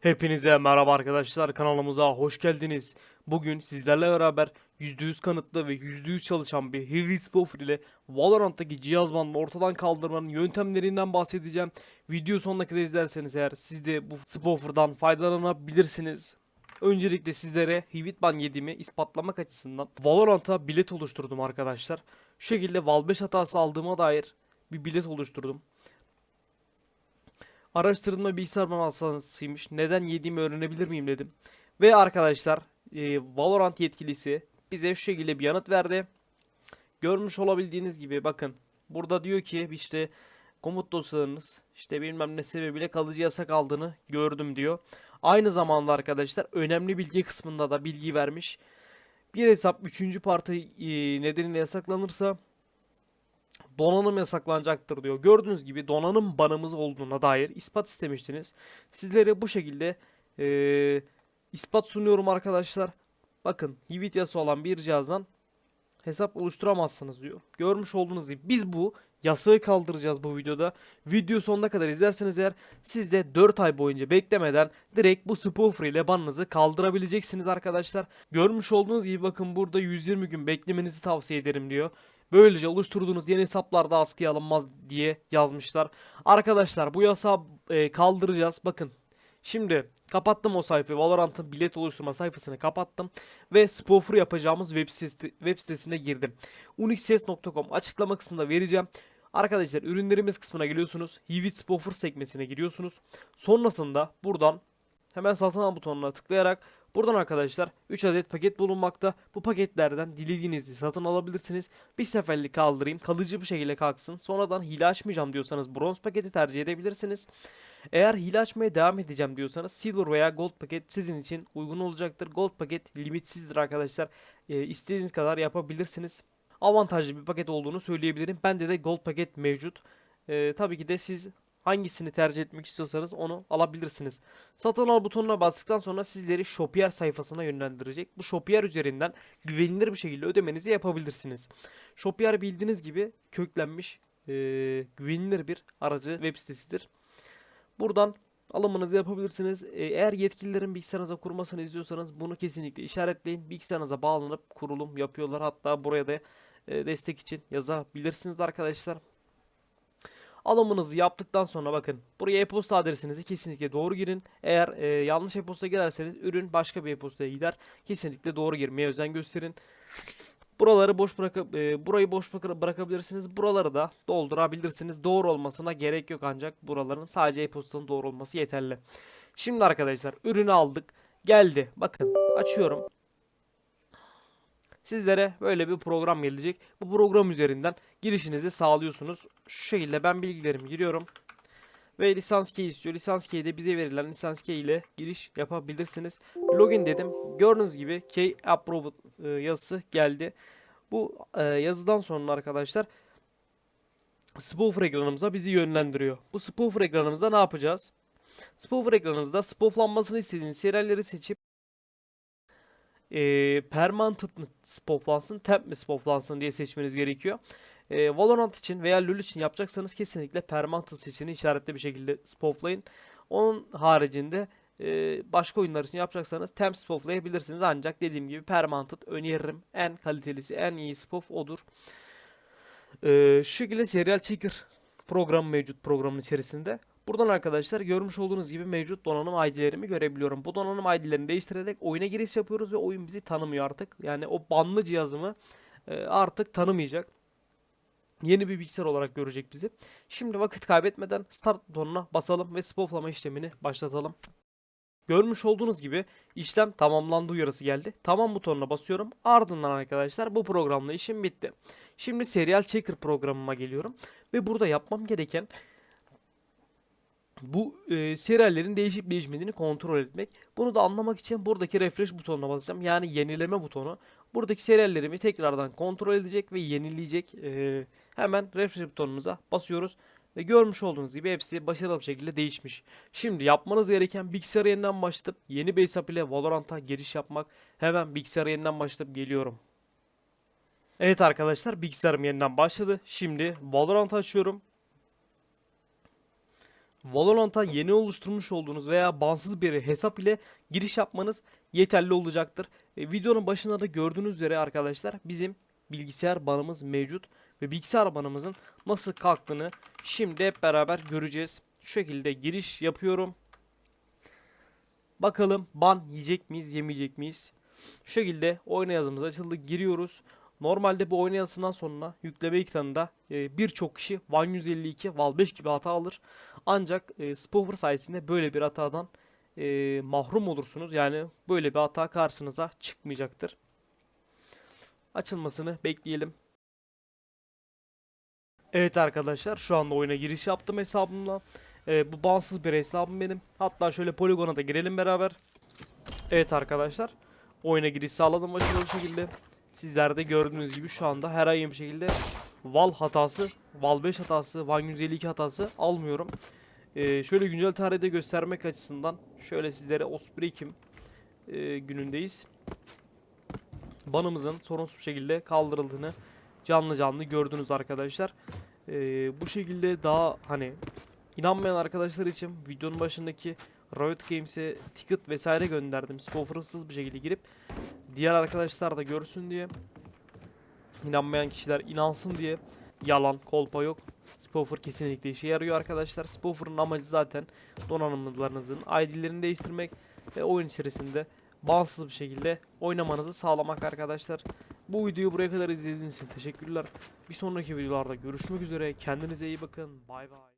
Hepinize merhaba arkadaşlar kanalımıza hoş geldiniz. Bugün sizlerle beraber %100 kanıtlı ve %100 çalışan bir Hewlett Spoffer ile Valorant'taki cihaz bandını ortadan kaldırmanın yöntemlerinden bahsedeceğim. Video sonuna kadar izlerseniz eğer siz de bu Spoffer'dan faydalanabilirsiniz. Öncelikle sizlere Hewlett 7'mi ispatlamak açısından Valorant'a bilet oluşturdum arkadaşlar. Şu şekilde Val 5 hatası aldığıma dair bir bilet oluşturdum. Araştırma bilgisayar hassasıymış. Neden yediğimi öğrenebilir miyim dedim. Ve arkadaşlar e, Valorant yetkilisi bize şu şekilde bir yanıt verdi. Görmüş olabildiğiniz gibi bakın. Burada diyor ki işte komut dosyalarınız işte bilmem ne sebebiyle kalıcı yasak aldığını gördüm diyor. Aynı zamanda arkadaşlar önemli bilgi kısmında da bilgi vermiş. Bir hesap 3. parti e, nedeniyle yasaklanırsa donanım yasaklanacaktır diyor. Gördüğünüz gibi donanım banımız olduğuna dair ispat istemiştiniz. Sizlere bu şekilde eee, ispat sunuyorum arkadaşlar. Bakın Nvidia'sı olan bir cihazdan hesap oluşturamazsınız diyor. Görmüş olduğunuz gibi biz bu yasağı kaldıracağız bu videoda. Video sonuna kadar izlerseniz eğer siz de 4 ay boyunca beklemeden direkt bu spoofer ile banınızı kaldırabileceksiniz arkadaşlar. Görmüş olduğunuz gibi bakın burada 120 gün beklemenizi tavsiye ederim diyor. Böylece oluşturduğunuz yeni hesaplarda askıya alınmaz diye yazmışlar. Arkadaşlar bu yasağı e, kaldıracağız. Bakın şimdi kapattım o sayfayı. Valorant'ın bilet oluşturma sayfasını kapattım. Ve spoofer yapacağımız web, sitesi, web sitesine girdim. unixses.com açıklama kısmında vereceğim. Arkadaşlar ürünlerimiz kısmına geliyorsunuz. Hivit Spoofer sekmesine giriyorsunuz. Sonrasında buradan hemen satın al butonuna tıklayarak buradan arkadaşlar 3 adet paket bulunmakta. Bu paketlerden dilediğinizi satın alabilirsiniz. Bir seferlik kaldırayım kalıcı bir şekilde kalksın. Sonradan hile açmayacağım diyorsanız bronz paketi tercih edebilirsiniz. Eğer hile açmaya devam edeceğim diyorsanız silver veya gold paket sizin için uygun olacaktır. Gold paket limitsizdir arkadaşlar. Ee, istediğiniz kadar yapabilirsiniz. Avantajlı bir paket olduğunu söyleyebilirim. Bende de gold paket mevcut. Ee, tabii ki de siz hangisini tercih etmek istiyorsanız onu alabilirsiniz. Satın al butonuna bastıktan sonra sizleri Shopier sayfasına yönlendirecek. Bu Shopier üzerinden güvenilir bir şekilde ödemenizi yapabilirsiniz. Shopier bildiğiniz gibi köklenmiş e, güvenilir bir aracı web sitesidir. Buradan alımınızı yapabilirsiniz. E, Eğer yetkililerin bilgisayarınıza kurmasını istiyorsanız bunu kesinlikle işaretleyin. Bilgisayarınıza bağlanıp kurulum yapıyorlar. Hatta buraya da e, destek için yazabilirsiniz arkadaşlar. Alımınızı yaptıktan sonra bakın buraya e-posta adresinizi kesinlikle doğru girin. Eğer e, yanlış e-posta girerseniz ürün başka bir e-postaya gider. Kesinlikle doğru girmeye özen gösterin. Buraları boş bırakıp e, burayı boş bırak- bırakabilirsiniz. Buraları da doldurabilirsiniz. Doğru olmasına gerek yok ancak buraların sadece e-postanın doğru olması yeterli. Şimdi arkadaşlar ürünü aldık. Geldi. Bakın açıyorum. Sizlere böyle bir program gelecek. Bu program üzerinden girişinizi sağlıyorsunuz. Şu şekilde ben bilgilerimi giriyorum. Ve lisans key istiyor. Lisans key'de bize verilen lisans key ile giriş yapabilirsiniz. Login dedim. Gördüğünüz gibi key approved yazısı geldi. Bu e, yazıdan sonra arkadaşlar spoofer ekranımıza bizi yönlendiriyor. Bu spoofer ekranımızda ne yapacağız? Spoofer ekranınızda spooflanmasını istediğiniz serialleri seçip e, permanent mı spooflansın, temp mi spooflansın diye seçmeniz gerekiyor. E, Valorant için veya LoL için yapacaksanız kesinlikle permanent seçeneği işaretli bir şekilde spooflayın. Onun haricinde e, başka oyunlar için yapacaksanız temp spooflayabilirsiniz. Ancak dediğim gibi permanent öneririm. En kalitelisi, en iyi spoof odur. E, şu şekilde serial checker programı mevcut programın içerisinde. Buradan arkadaşlar görmüş olduğunuz gibi mevcut donanım ID'lerimi görebiliyorum. Bu donanım ID'lerini değiştirerek oyuna giriş yapıyoruz ve oyun bizi tanımıyor artık. Yani o banlı cihazımı e, artık tanımayacak. Yeni bir bilgisayar olarak görecek bizi. Şimdi vakit kaybetmeden start butonuna basalım ve spooflama işlemini başlatalım. Görmüş olduğunuz gibi işlem tamamlandı uyarısı geldi. Tamam butonuna basıyorum. Ardından arkadaşlar bu programla işim bitti. Şimdi serial checker programıma geliyorum. Ve burada yapmam gereken bu e, seriallerin değişip değişmediğini kontrol etmek. Bunu da anlamak için buradaki refresh butonuna basacağım. Yani yenileme butonu. Buradaki seriallerimi tekrardan kontrol edecek ve yenileyecek. E, hemen refresh butonumuza basıyoruz. Ve görmüş olduğunuz gibi hepsi başarılı bir şekilde değişmiş. Şimdi yapmanız gereken bilgisayarı yeniden başlatıp yeni bir hesap ile Valorant'a giriş yapmak. Hemen bilgisayarı yeniden başlatıp geliyorum. Evet arkadaşlar bilgisayarım yeniden başladı. Şimdi Valorant açıyorum. Valorant'a yeni oluşturmuş olduğunuz veya bağımsız bir hesap ile giriş yapmanız yeterli olacaktır. E, videonun başında da gördüğünüz üzere arkadaşlar bizim bilgisayar banımız mevcut ve bilgisayar banımızın nasıl kalktığını şimdi hep beraber göreceğiz. Şu şekilde giriş yapıyorum. Bakalım ban yiyecek miyiz, yemeyecek miyiz? Şu şekilde oyna yazımız açıldı. Giriyoruz. Normalde bu oyna yazısından sonra yükleme ekranında e, birçok kişi Van 152, Val 5 gibi hata alır. Ancak e, Spoofer sayesinde böyle bir hatadan e, mahrum olursunuz. Yani böyle bir hata karşınıza çıkmayacaktır. Açılmasını bekleyelim. Evet arkadaşlar şu anda oyuna giriş yaptım hesabımla. E, bu bağımsız bir hesabım benim. Hatta şöyle poligona da girelim beraber. Evet arkadaşlar. Oyuna giriş sağladım başarılı şekilde. Sizler de gördüğünüz gibi şu anda herhangi bir şekilde Val hatası, Val 5 hatası, Van 152 hatası almıyorum. Ee, şöyle güncel tarihte göstermek açısından şöyle sizlere 31 Ekim e, günündeyiz. Banımızın sorunsuz şekilde kaldırıldığını canlı canlı gördünüz arkadaşlar. Ee, bu şekilde daha hani inanmayan arkadaşlar için videonun başındaki Riot Games'e ticket vesaire gönderdim. Sponsorsız bir şekilde girip diğer arkadaşlar da görsün diye inanmayan kişiler inansın diye yalan kolpa yok. Spoofer kesinlikle işe yarıyor arkadaşlar. Spoofer'ın amacı zaten donanımlarınızın ID'lerini değiştirmek ve oyun içerisinde bağımsız bir şekilde oynamanızı sağlamak arkadaşlar. Bu videoyu buraya kadar izlediğiniz için teşekkürler. Bir sonraki videolarda görüşmek üzere. Kendinize iyi bakın. Bay bay.